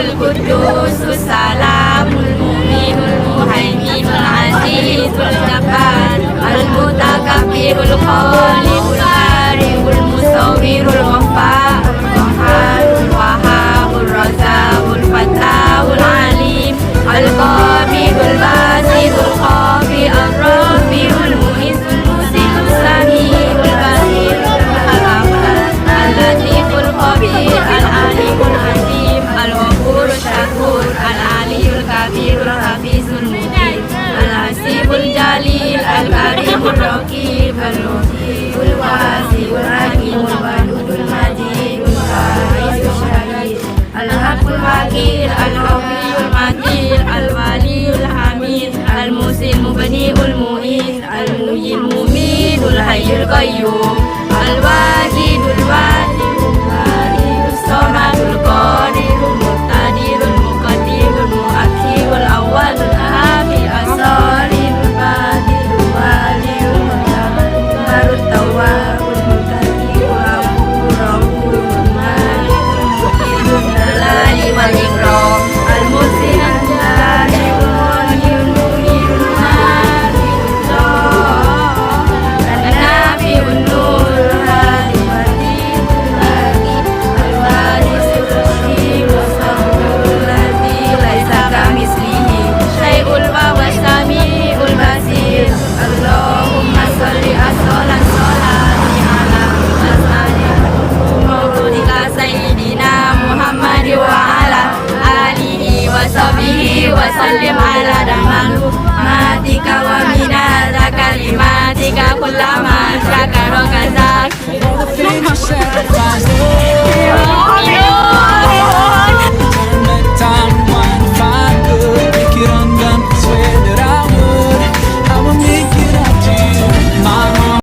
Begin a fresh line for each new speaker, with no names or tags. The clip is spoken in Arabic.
Ruhul Kudus Salamul Muminul Muhaiminul Azizul Jabbar Al-Mutakafirul Khalid الرقيب المجيب الواسع الحكيم الودود المجيد الشهيد الحق الولي الحميد المبني المميت الحي القيوم الواسع Andim ala damalu